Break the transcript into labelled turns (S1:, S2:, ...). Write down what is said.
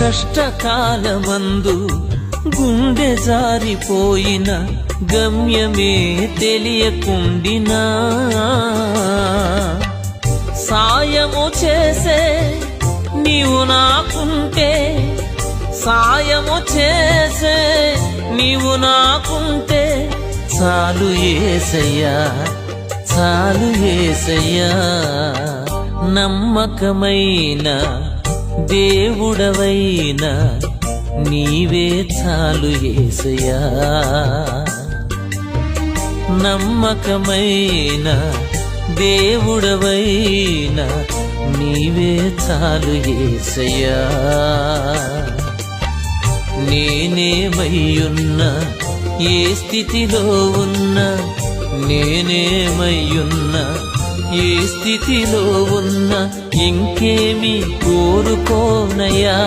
S1: కష్టకాలమందు గుండె జారిపోయిన గమ్యమే తెలియకుండినా. సాయము చేసే నీవు నాకుంటే సాయము చేసే నీవు నాకుంటే చాలు ఏసయ్యా చాలు ఏసయ్యా. నమ్మకమైన దేవుడవైన నీవే చాలు ఏసయా నమ్మకమైన దేవుడవైన నీవే చాలు ఏసయ్యా. నేనేమయ్యున్నా ఏ స్థితిలో ఉన్నా నేనేమయ్యున్నా ఏ స్థితిలో ఉన్న ఇంకేమి కోరుకోనయా